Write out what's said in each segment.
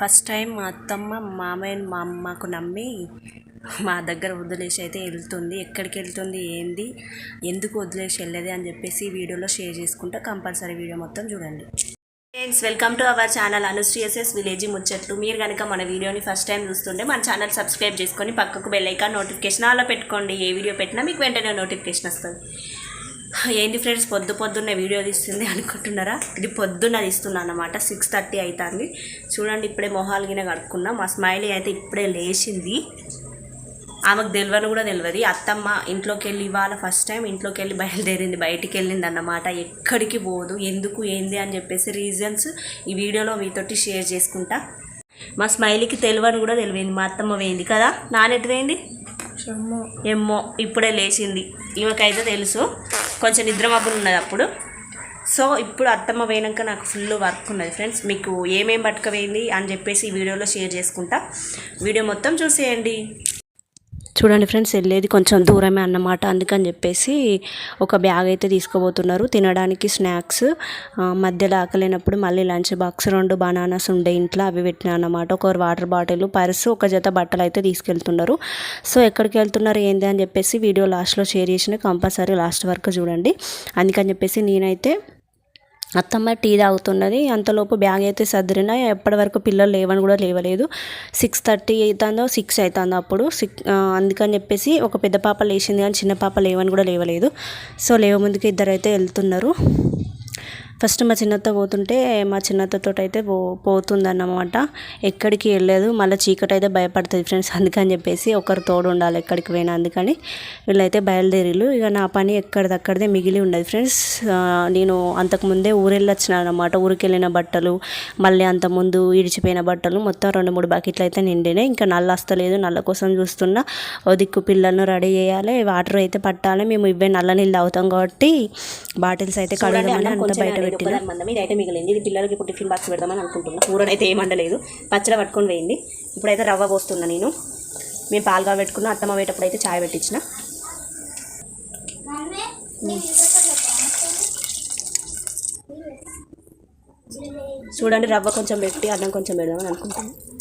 First time మా అత్తమ్మ మామయ్య మా అమ్మకు నమ్మి మా దగ్గర వదిలేసి అయితే వెళ్తుంది. ఎక్కడికి వెళ్తుంది ఏంది ఎందుకు వదిలేసి వెళ్ళేది అని చెప్పేసి వీడియోలో షేర్ చేసుకుంటా. కంపల్సరీ వీడియో మొత్తం చూడండి. Friends welcome to our channel అనుశ్రీఎస్ఎస్ village ముచ్చట్లు మీరు కనుక మన వీడియోని ఫస్ట్ టైం చూస్తుంటే మన ఛానల్ సబ్స్క్రైబ్ చేసుకొని పక్కకు బెల్ ఐకాన్ నోటిఫికేషన్ అలా పెట్టుకోండి. ఏ వీడియో పెట్టినా మీకు వెంటనే నోటిఫికేషన్ వస్తుంది. ఏంటి ఫ్రెండ్స్ పొద్దు పొద్దున్నే వీడియో తీస్తుంది అనుకుంటున్నారా? ఇది పొద్దున్న తీస్తున్నాను అనమాట సిక్స్ థర్టీ అవుతుంది చూడండి ఇప్పుడే మొహాలు గిన కడుక్కున్నా మా స్మైలీ అయితే ఇప్పుడే లేచింది. ఆమెకు తెలియని కూడా తెలియదు అత్తమ్మ ఇంట్లోకి వెళ్ళి ఇవాళ ఫస్ట్ టైం ఇంట్లోకి వెళ్ళి బయలుదేరింది బయటికి వెళ్ళింది అన్నమాట. ఎక్కడికి పోదు ఎందుకు ఏంది అని చెప్పేసి రీజన్స్ ఈ వీడియోలో మీతోటి షేర్ చేసుకుంటా. మా స్మైలీకి తెలియని కూడా తెలియదు మా అత్తమ్మ పోయింది కదా? నానెట్టు పోయింది? ఏమో ఇప్పుడే లేచింది. ఈమెకైతే తెలుసు. కొంచెం నిద్రమబ్బులు ఉన్నది అప్పుడు సో ఇప్పుడు అత్తమ్మ పోయినాక నాకు ఫుల్ వర్క్ ఉన్నది. ఫ్రెండ్స్ మీకు ఏమేం పట్టుకపోయింది అని చెప్పేసి ఈ వీడియోలో షేర్ చేసుకుంటా. వీడియో మొత్తం చూసేయండి. చూడండి ఫ్రెండ్స్ వెళ్ళేది కొంచెం దూరమే అన్నమాట. అందుకని చెప్పేసి ఒక బ్యాగ్ అయితే తీసుకోబోతున్నారు తినడానికి స్నాక్స్ మధ్యలో ఆకలేనప్పుడు మళ్ళీ లంచ్ బాక్స్ రెండు బనానాస్ ఉండే ఇంట్లో అవి పెట్టినా అన్నమాట. ఒక వాటర్ బాటిల్ పర్సు ఒక జత బట్టలు అయితే తీసుకెళ్తున్నారు. సో ఎక్కడికి వెళ్తున్నారు ఏంది అని చెప్పేసి వీడియో లాస్ట్లో షేర్ చేసిన కంపల్సరీ లాస్ట్ వరకు చూడండి. అందుకని చెప్పేసి నేనైతే అత్తమ్మ టీ తాగుతున్నది. అంతలోపు బ్యాగ్ అయితే సర్దిరినా ఎప్పటి వరకు పిల్లలు లేవని కూడా లేవలేదు. సిక్స్ థర్టీ అవుతుందో సిక్స్ అవుతుందో అప్పుడు. సిక్ అందుకని చెప్పేసి ఒక పెద్ద పాప లేచింది కానీ చిన్న పాప లేవని కూడా లేవలేదు. సో లేవ ముందుకి ఇద్దరైతే వెళ్తున్నారు. ఫస్ట్ మా చిన్నత్త పోతుంటే మా చిన్నత్తతో అయితే పో పోతుందన్నమాట. ఎక్కడికి వెళ్ళలేదు. మళ్ళీ చీకటి అయితే భయపడుతుంది ఫ్రెండ్స్. అందుకని చెప్పేసి ఒకరు తోడు ఉండాలి ఎక్కడికి పోయినా. అందుకని వీళ్ళైతే బయలుదేరిలు ఇక నా పని ఎక్కడిదక్కడిదే మిగిలి ఉండదు ఫ్రెండ్స్. నేను అంతకుముందే ఊరెళ్ళొచ్చిన అనమాట ఊరికి వెళ్ళిన బట్టలు మళ్ళీ అంతకుముందు ఇడిచిపోయిన బట్టలు మొత్తం రెండు మూడు బకెట్లు అయితే నిండినాయి. ఇంకా నల్ల వస్తలేదు నల్ల కోసం చూస్తున్నా. ఓ దిక్కు పిల్లలను రెడీ చేయాలి. వాటర్ అయితే పట్టాలి. మేము ఇవే నల్ల నీళ్ళు తాగుతాం కాబట్టి బాటిల్స్ అయితే కడగమని అంత బయట పెట్టిన? మందం ఇది అయితే మిగిలింది ఇది పిల్లలకి ఇప్పుడు టిఫిన్ బాక్స్ పెడదామని అనుకుంటున్నా. కూరనైతే ఏం వండలేదు. పచ్చడి పట్టుకొని వేయింది ఇప్పుడైతే రవ్వ పోస్తున్నా నేను. మేము పాలుగా పెట్టుకున్న అత్తమ్మ వేటప్పుడు అయితే చాయ్ పెట్టించిన. చూడండి రవ్వ కొంచెం పెట్టి అన్నం కొంచెం పెడదామని అనుకుంటున్నాను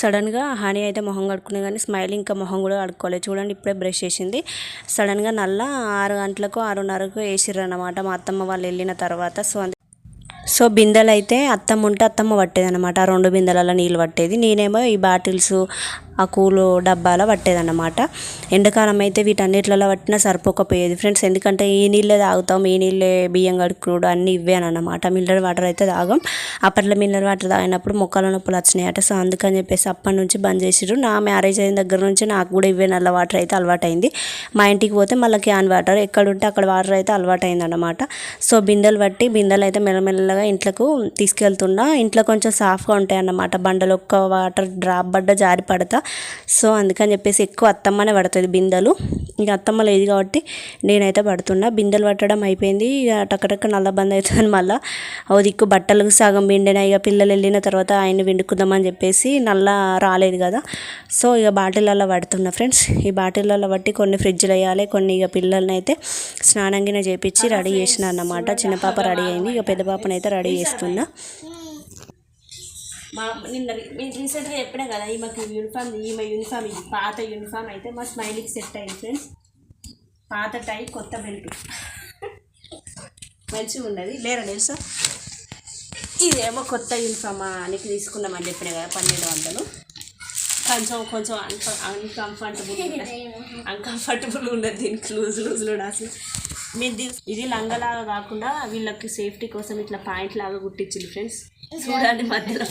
సడన్గా హనీ అయితే మొహం కడుక్కునే కానీ స్మైల్ ఇంకా మొహం కూడా కడుక్కోలేదు. చూడండి ఇప్పుడే బ్రష్ చేసింది. సడన్గా నల్ల ఆరు గంటలకు ఆరున్నరకు వేసిర్రు అనమాట మా అత్తమ్మ వాళ్ళు వెళ్ళిన తర్వాత. సో సో బిందెలు అయితే అత్తమ్మ ఉంటే అత్తమ్మ పట్టేది అనమాట ఆ రెండు బిందెలలో నీళ్ళు పట్టేది. నేనేమో ఈ బాటిల్స్ ఆ కూలు డబ్బాలో పట్టేదన్నమాట. ఎండాకాలం అయితే వీటన్నిటిలో పట్టినా సరిపోకపోయేది. ఫ్రెండ్స్ ఎందుకంటే ఈ నీళ్ళే తాగుతాం ఈ నీళ్ళే బియ్యం కడుక్కుడు అన్నీ ఇవే మినరల్ మిల్లర్ వాటర్ అయితే తాగం. అప్పట్లో మిల్లర్ వాటర్ తాగినప్పుడు మొక్కల నొప్పులు వచ్చినాయట. సో అందుకని చెప్పేసి అప్పటి నుంచి బంద్ చేసిర్రు. నా మ్యారేజ్ అయిన దగ్గర నుంచి నాకు కూడా ఇవే నల్ల వాటర్ అయితే అలవాటైంది. మా ఇంటికి పోతే మళ్ళీ క్యాన్ వాటర్. ఎక్కడుంటే అక్కడ వాటర్ అయితే అలవాటైంది అనమాట సో బిందెలు బట్టి బిందెలు అయితే మెల్లమెల్లగా ఇంట్లోకి తీసుకెళ్తున్నా. ఇంట్లో కొంచెం సాఫ్గా ఉంటాయి అన్నమాట బండలు ఒక్క వాటర్ డ్రాప్ పడ్డ జారి పడతా. సో అందుకని చెప్పేసి ఎక్కువ అత్తమ్మనే పడుతుంది బిందెలు. ఇక అత్తమ్మ లేదు కాబట్టి నేనైతే పడుతున్నా. బిందెలు పట్టడం అయిపోయింది. ఇక టక్కటక్క నల్ల బంద్ అవుతుంది మళ్ళీ ఓ దిక్కు బట్టలు సగం పిండిన ఇక పిల్లలు వెళ్ళిన తర్వాత ఆయన విండుకుందామని చెప్పేసి నల్ల రాలేదు కదా. సో ఇక బాటిళ్ళల్లో పడుతున్నా ఫ్రెండ్స్. ఈ బాటిళ్ళల్లో బట్టి కొన్ని ఫ్రిడ్జ్లు వేయాలి. కొన్ని ఇక పిల్లల్ని అయితే స్నానం గిన చేపించి రెడీ చేసిన అన్నమాట. చిన్న పాప రెడీ అయింది. ఇక పెద్ద పాపనైతే అయితే రెడీ చేస్తున్నా మా నిన్న నేను రీసెంట్గా చెప్పినా కదా ఈమెకి యూనిఫామ్ ఈమె యూనిఫామ్ ఇది పాత యూనిఫామ్ అయితే మా స్మైలీకి సెట్ అయింది ఫ్రెండ్స్. పాత టై కొత్త బెల్ట్. మంచిగా ఉన్నది లేరా తెలుసా ఇదేమో కొత్త యూనిఫామ్ అని తీసుకున్నామని చెప్పిన కదా పన్నెండు వందలు. కొంచెం కొంచెం అన్క అన్కంఫర్టబుల్ అన్కంఫర్టబుల్ ఉన్నది దీనికి లూజ్ లూజ్లో అసలు. మీరు ఇది లంగలాగా కాకుండా వీళ్ళకి సేఫ్టీ కోసం ఇట్లా పాయింట్ లాగా కుట్టించింది ఫ్రెండ్స్. చూడండి మధ్యలో.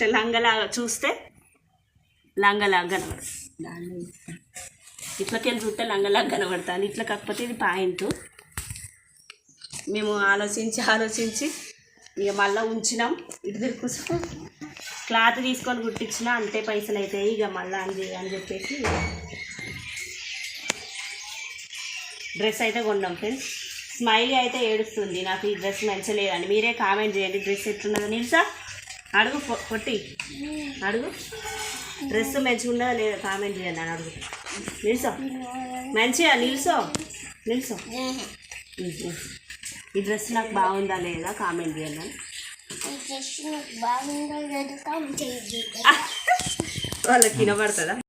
ఇట్లా లంగలాగా చూస్తే లంగలాగా కనబడుతుంది. దాన్ని ఇట్లకెళ్ళి చూస్తే లంగలాగా కనబడుతుంది. ఇట్లా కాకపోతే ఇది పాయింట్. మేము ఆలోచించి ఆలోచించి ఇక మళ్ళీ ఉంచినాం. ఇటు తిరుగు. క్లాత్ తీసుకొని కుట్టించినా అంతే పైసలు అవుతాయి ఇక మళ్ళీ అని అని చెప్పేసి డ్రెస్ అయితే కొన్నాం ఫ్రెండ్స్. స్మైలీ అయితే ఏడుస్తుంది. నాకు ఈ డ్రెస్ మంచలేదని మీరే కామెంట్ చేయండి. డ్రెస్ ఎట్లున్నదో నిల్సా అడుగు పొట్టి అడుగు. డ్రెస్ మంచిగా ఉన్నదా లేదా కామెంట్ చేయండి అని అడుగు. నిల్సో. మంచిగా నిల్సో. నిల్సో. ఈ డ్రెస్ నాకు బాగుందా లేదా కామెంట్ చేయండి. వాళ్ళకి వినపడుతుందా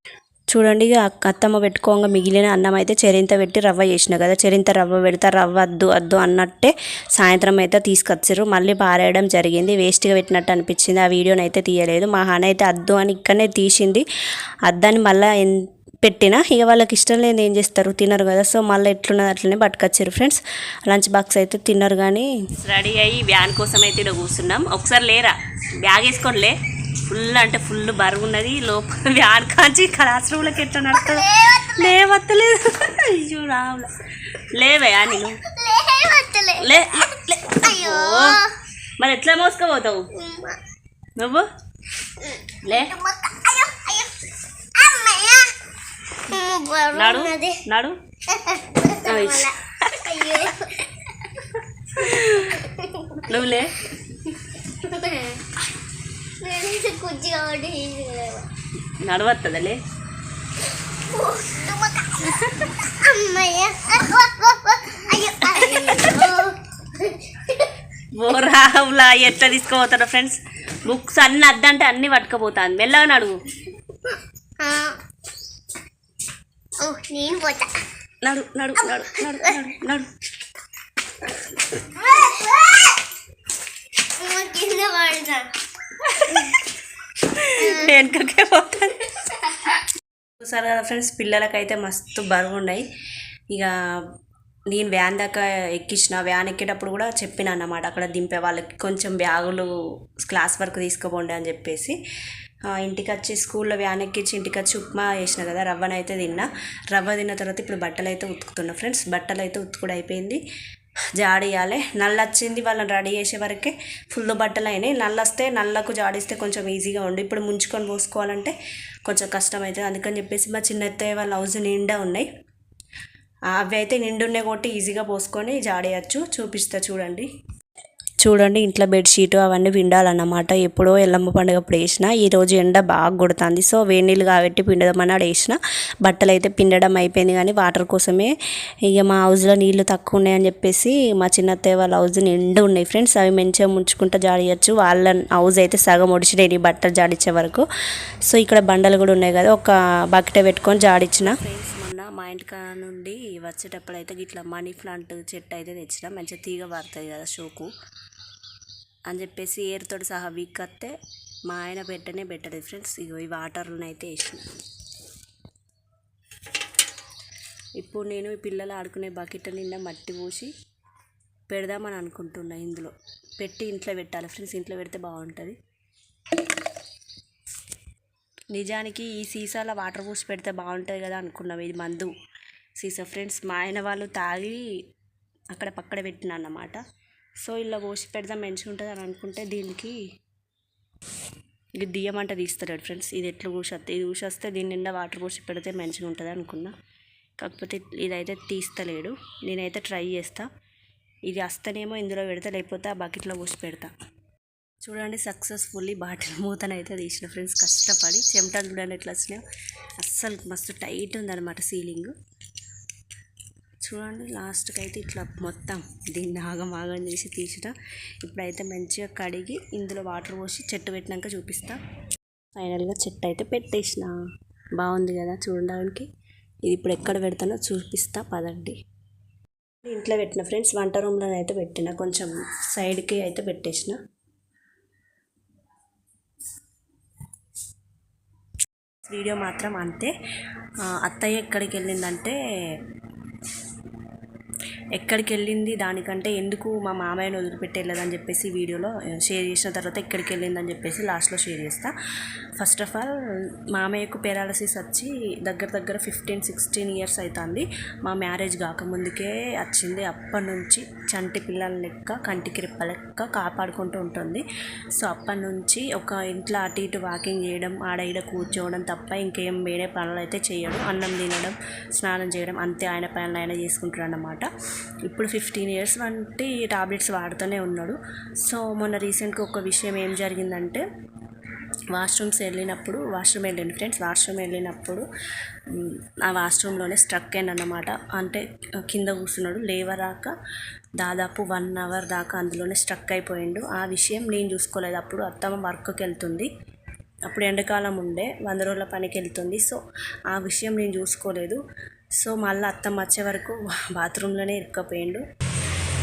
చూడండి ఇక అత్తమ్మ పెట్టుకోగా మిగిలిన అన్నం అయితే చెరింత పెట్టి రవ్వ చేసిన కదా చెరింత రవ్వ పెడితే రవ్వ వద్దు వద్దు అన్నట్టే సాయంత్రం అయితే తీసుకొచ్చారు మళ్ళీ పారేయడం జరిగింది. వేస్ట్గా పెట్టినట్టు అనిపించింది. ఆ వీడియోని అయితే తీయలేదు. మా హాన అయితే అద్దు అని ఇక్కడనే తీసింది. అద్దని మళ్ళీ పెట్టిన. ఇక వాళ్ళకి ఇష్టం లేదు ఏం చేస్తారు? తినరు కదా. సో మళ్ళీ ఎట్లున్నది అట్లనే పట్టుకొచ్చారు ఫ్రెండ్స్. లంచ్ బాక్స్ అయితే తిన్నారు కానీ రెడీ అయ్యి వ్యాన్ కోసం అయితే ఇక్కడ కూర్చున్నాం. ఒకసారి లేరా? బ్యాగ్ వేసుకోండి ఫుల్ అంటే ఫుల్ బరువు ఉన్నది లోపల వ్యాన్ కాంచి క్లాస్ రూమ్లోకి ఎట్లా నడుస్తుంది లేవత్తలేదు. అయ్యో రావుల. లేవయా నేను లే లే, లే. ఓ, మరి ఎట్లా మోసుకోపోతావు? నువ్వు? లే. నడు నడు. ఓయ్. నడవత్తదలే. బోరావులా ఎట్లా తీసుకుపోతారు ఫ్రెండ్స్. బుక్స్ అన్ని అద్దంటే అన్ని పట్టుకుపోతాను మెల్లగా నడువు నడు నడు నడు నడు నడు నడు. కింద వెనుకకే పోతాను చూసారు కదా ఫ్రెండ్స్ పిల్లలకైతే మస్తు బరువు ఉన్నాయి. ఇక నేను వ్యాన్ దాకా ఎక్కించిన వ్యాన్ ఎక్కేటప్పుడు కూడా చెప్పిన అన్నమాట అక్కడ దింపే వాళ్ళకి కొంచెం బ్యాగులు క్లాస్ వరకు తీసుకుపోండి అని చెప్పేసి. ఇంటికి వచ్చి స్కూల్లో వ్యాన్ ఎక్కించి ఇంటికి వచ్చి ఉప్మా వేసిన కదా రవ్వనైతే తిన్నా. రవ్వ తిన్న తర్వాత ఇప్పుడు బట్టలు అయితే ఉతుకుతున్నా ఫ్రెండ్స్ బట్టలు అయితే ఉతుకుడు అయిపోయింది. జాడియాలి. నల్ల వచ్చింది వాళ్ళని రెడీ చేసే వరకే ఫుల్ బట్టలు అయినాయి నల్ల వస్తే నల్లకు జాడిస్తే కొంచెం ఈజీగా ఉండి. ఇప్పుడు ముంచుకొని పోసుకోవాలంటే కొంచెం కష్టం అవుతుంది అందుకని చెప్పేసి మా చిన్న అత్తయ్య వాళ్ళ హౌస్ నిండా ఉన్నాయి. అవి అయితే నిండున్నే కొట్టి ఈజీగా పోసుకొని జాడేయచ్చు. చూపిస్తా చూడండి. చూడండి ఇంట్లో బెడ్షీట్ అవన్నీ పిండాలన్నమాట ఎప్పుడో ఎల్లమ్మ పండుగ అప్పుడు వేసిన ఈరోజు ఎండ బాగా కొడుతుంది. సో వేడి నీళ్ళు కాబట్టి పిండదామని ఆడ వేసిన. బట్టలు అయితే పిండడం అయిపోయింది కానీ వాటర్ కోసమే. ఇక మా హౌస్లో నీళ్ళు తక్కువ ఉన్నాయని చెప్పేసి మా చిన్నత్తయ్య వాళ్ళ హౌస్ నిండు ఉన్నాయి ఫ్రెండ్స్ అవి మంచిగా ముంచుకుంటూ జాడియచ్చు వాళ్ళ హౌస్ అయితే సగం ఒడిచినాయి బట్టలు జాడిచ్చే వరకు. సో ఇక్కడ బండలు కూడా ఉన్నాయి కదా ఒక బకెట్ పెట్టుకొని జాడిచ్చిన. ఫ్రెండ్స్ మొన్న మా ఇంటికా నుండి వచ్చేటప్పుడు అయితే ఇట్లా మనీ ప్లాంట్ చెట్టు అయితే తెచ్చిన. మంచిగా తీగ పడుతుంది కదా షోకు అని చెప్పేసి ఏరుతోటి సహా వీక్ వస్తే మా ఆయన పెట్టనే పెట్టలేదు ఫ్రెండ్స్. ఇగో ఈ వాటర్లను అయితే వేసిన. ఇప్పుడు నేను ఈ పిల్లలు ఆడుకునే బకెట్ నిండా మట్టి పోసి పెడదామని అనుకుంటున్నా ఇందులో. పెట్టి ఇంట్లో పెట్టాలి ఫ్రెండ్స్. ఇంట్లో పెడితే బాగుంటుంది. నిజానికి ఈ సీసాలో వాటర్ పోసి పెడితే బాగుంటుంది కదా అనుకున్నాం. ఇది మందు సీసా ఫ్రెండ్స్. మా ఆయన వాళ్ళు తాగి అక్కడ పక్కడ పెట్టిన అన్నమాట. సో ఇలా పోసి పెడదాం మంచిగా ఉంటుంది అని అనుకుంటే దీనికి ఇది దియ్యమంట తీస్తాడు ఫ్రెండ్స్ ఇది ఎట్లా ఊసొస్తే ఇది ఊసొస్తే దీని నిండా వాటర్ పోసి పెడితే మంచిగా ఉంటుంది అనుకున్నా. కాకపోతే ఇదైతే తీస్తలేడు. నేనైతే ట్రై చేస్తా. ఇది వస్తేనేమో ఇందులో పెడతా లేకపోతే ఆ బకెట్లో పోసి పెడతా. చూడండి సక్సెస్ఫుల్లీ బాటిల్ మూతనైతే తీసిన ఫ్రెండ్స్ కష్టపడి చెమటలు చూడండి ఎట్లా వచ్చినాయో. అస్సలు మస్తు టైట్ ఉందన్నమాట సీలింగ్ చూడండి లాస్ట్కి అయితే ఇట్లా మొత్తం దీన్ని ఆగం ఆగం చేసి తీసిన. ఇప్పుడైతే మంచిగా కడిగి ఇందులో వాటర్ పోసి చెట్టు పెట్టినాక చూపిస్తా. ఫైనల్గా చెట్టు అయితే పెట్టేసిన. బాగుంది కదా చూడడానికి. ఇది ఇప్పుడు ఎక్కడ పెడతానో చూపిస్తా పదండి. ఇంట్లో పెట్టిన ఫ్రెండ్స్ వంట రూమ్లో అయితే పెట్టిన. కొంచెం సైడ్కి అయితే పెట్టేసిన. వీడియో మాత్రం అంతే. అత్తయ్య ఎక్కడికి వెళ్ళిందంటే ఎక్కడికి వెళ్ళింది దానికంటే ఎందుకు మా మామయ్యను వదిలిపెట్టి వెళ్ళదని చెప్పేసి వీడియోలో షేర్ చేసిన తర్వాత ఎక్కడికి వెళ్ళిందని చెప్పేసి లాస్ట్లో షేర్ చేస్తాను ఫస్ట్ ఆఫ్ ఆల్ మామయ్యకు పెరాలసిస్ వచ్చి దగ్గర దగ్గర ఫిఫ్టీన్ సిక్స్టీన్ ఇయర్స్ అవుతుంది మా మ్యారేజ్ కాకముందుకే వచ్చింది. అప్పటి నుంచి చంటి పిల్లల లెక్క కంటికి రెప్ప లెక్క కాపాడుకుంటూ ఉంటుంది. సో అప్పటి నుంచి ఒక ఇంట్లో అటు ఇటు వాకింగ్ చేయడం ఆడ ఈడ కూర్చోవడం తప్ప ఇంకేం వేరే పనులు అయితే చేయడు. అన్నం తినడం స్నానం చేయడం అంతే ఆయన పనులు ఆయన చేసుకుంటాడు అన్నమాట. ఇప్పుడు ఫిఫ్టీన్ ఇయర్స్ వంటి టాబ్లెట్స్ వాడుతూనే ఉన్నాడు. సో మొన్న రీసెంట్గా ఒక విషయం ఏం జరిగిందంటే వాష్రూమ్స్ వెళ్ళినప్పుడు వాష్రూమ్ వెళ్ళింది ఫ్రెండ్స్? వాష్రూమ్ వెళ్ళినప్పుడు ఆ వాష్రూమ్లోనే స్ట్రక్ అయింది అన్నమాట. అంటే కింద కూర్చున్నాడు. లేవరాక దాదాపు వన్ అవర్ దాకా అందులోనే స్ట్రక్ అయిపోయిండు. ఆ విషయం నేను చూసుకోలేదు. అప్పుడు అత్తమ్మ వర్క్కి వెళ్తుంది. అప్పుడు ఎండాకాలం ఉండే వంద రోజుల పనికి వెళ్తుంది. సో ఆ విషయం నేను చూసుకోలేదు. సో మళ్ళీ అత్తమ్మ వచ్చే వరకు బాత్రూంలోనే ఇరుక్కపోయిండు.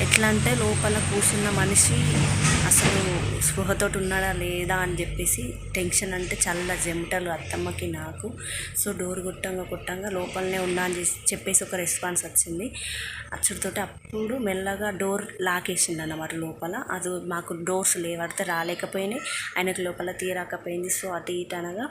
ఎట్లా అంటే లోపల కూర్చున్న మనిషి అసలు స్పృహతోటి ఉన్నాడా లేదా అని చెప్పేసి టెన్షన్ అంటే చల్ల జెమటలు అత్తమ్మకి నాకు. సో డోర్ కొట్టంగా కొట్టంగా లోపలనే ఉన్నా అని చెప్పేసి ఒక రెస్పాన్స్ వచ్చింది. అచ్చుడితోటి అప్పుడు మెల్లగా డోర్ లాకేసింది అన్నమాట లోపల. అది మాకు డోర్స్ లేవడితే రాలేకపోయినాయి. ఆయనకు లోపల తీరాకపోయింది. సో అటు ఇటు అనగా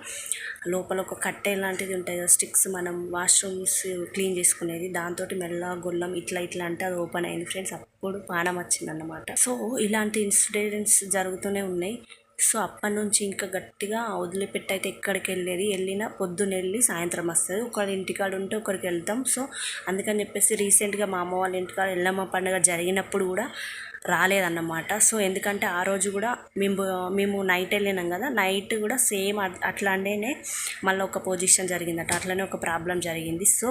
లోపల ఒక కట్టె లాంటిది ఉంటాయి కదా స్టిక్స్ మనం వాష్రూమ్స్ క్లీన్ చేసుకునేది. దాంతో మెల్లగా గొల్లం ఇట్లా ఇట్లా అంటే అది ఓపెన్ అయింది ఫ్రెండ్స్. అప్పుడు ప్రాణం వచ్చిందన్నమాట. సో ఇలాంటి ఇన్సిడెంట్స్ జరుగుతూనే ఉన్నాయి. సో అప్పటి నుంచి ఇంకా గట్టిగా వదిలిపెట్టి అయితే ఎక్కడికి వెళ్ళేది? వెళ్ళినా పొద్దున్న వెళ్ళి సాయంత్రం వస్తుంది. ఒకరి ఇంటికాడ ఉంటే ఒకరికి వెళ్తాం. సో అందుకని చెప్పేసి రీసెంట్గా మా అమ్మ వాళ్ళ ఇంటికాడ ఎల్లమ్మ పండుగ జరిగినప్పుడు కూడా రాలేదన్నమాట. సో ఎందుకంటే ఆ రోజు కూడా మేము మేము నైట్ వెళ్ళినాం కదా నైట్ కూడా సేమ్ అట్లానే మళ్ళీ ఒక పొజిషన్ జరిగిందట అట్లనే ఒక ప్రాబ్లం జరిగింది. సో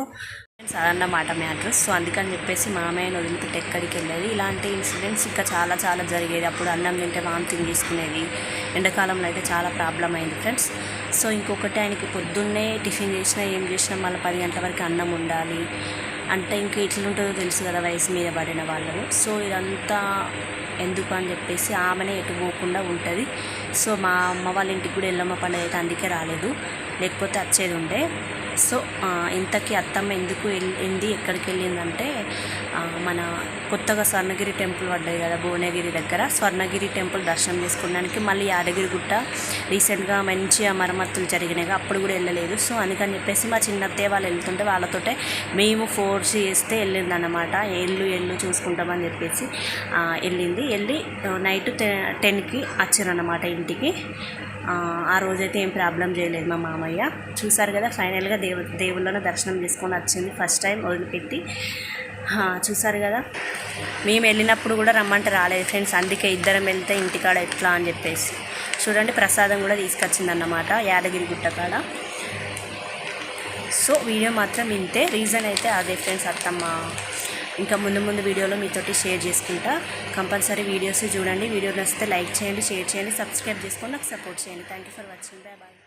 అదన్నమాట మ్యాటర్. సో అందుకని చెప్పేసి మామయ్యను వదిలిపెట్టి ఎక్కడికి వెళ్ళేది ఇలాంటి ఇన్సిడెంట్స్ ఇంకా చాలా చాలా జరిగేది. అప్పుడు అన్నం తింటే వామితింగ్ తీసుకునేది ఎండాకాలంలో అయితే చాలా ప్రాబ్లం అయింది ఫ్రెండ్స్. సో ఇంకొకటి ఆయనకి పొద్దున్నే టిఫిన్ చేసినా ఏం చేసినా మళ్ళీ పది గంటల వరకు అన్నం ఉండాలి. అంటే ఇంకా ఎట్లుంటుందో తెలుసు కదా వయసు మీద పడిన వాళ్ళను సో ఇదంతా ఎందుకు అని చెప్పేసి ఆమెనే ఎటు పోకుండా ఉంటుంది. సో మా అమ్మ వాళ్ళ ఇంటికి కూడా ఎల్లమ్మ పండుగ అయితే అందుకే రాలేదు. లేకపోతే వచ్చేది ఉండే. సో ఇంతకీ అత్తమ్మ ఎందుకు వెళ్ళింది ఎక్కడికి వెళ్ళిందంటే మన కొత్తగా స్వర్ణగిరి టెంపుల్ పడ్డాయి కదా భువనగిరి దగ్గర. స్వర్ణగిరి టెంపుల్ దర్శనం చేసుకోవడానికి మళ్ళీ యాదగిరి గుట్ట రీసెంట్గా మంచిగా మరమ్మతులు జరిగినాయి అప్పుడు కూడా వెళ్ళలేదు. సో అందుకని చెప్పేసి మా చిన్నత్తయ్య వాళ్ళు వెళ్తుంటే వాళ్ళతోటే మేము ఫోర్స్ చేస్తే వెళ్ళిందన్నమాట. ఎల్లు ఎల్లు చూసుకుంటామని చెప్పేసి వెళ్ళింది. వెళ్ళి నైట్ టెన్కి వచ్చారనమాట ఇంటికి. ఆ, రోజైతే ఏం ప్రాబ్లం చేయలేదు మా మామయ్య. చూసారు కదా ఫైనల్గా దేవు దేవుళ్ళను దర్శనం చేసుకొని వచ్చింది. ఫస్ట్ టైం వదిలిపెట్టి. చూసారు కదా మేము వెళ్ళినప్పుడు కూడా రమ్మంటే రాలేదు ఫ్రెండ్స్. అందుకే ఇద్దరం వెళ్తే ఇంటికాడ ఎట్లా అని చెప్పేసి. చూడండి ప్రసాదం కూడా తీసుకొచ్చిందన్నమాట యాదగిరి గుట్ట కాడ సో వీడియో మాత్రం ఇంతే రీజన్ అయితే అదే ఫ్రెండ్స్ అత్తమ్మ. ఇంకా ముందు ముందు వీడియోలో మీతోటి షేర్ చేసుకుంటా. కంపల్సరీ వీడియోస్ చూడండి. వీడియో నచ్చితే లైక్ చేయండి షేర్ చేయండి సబ్స్క్రైబ్ చేసుకొని నాకు సపోర్ట్ చేయండి. Thank you for watching bye bye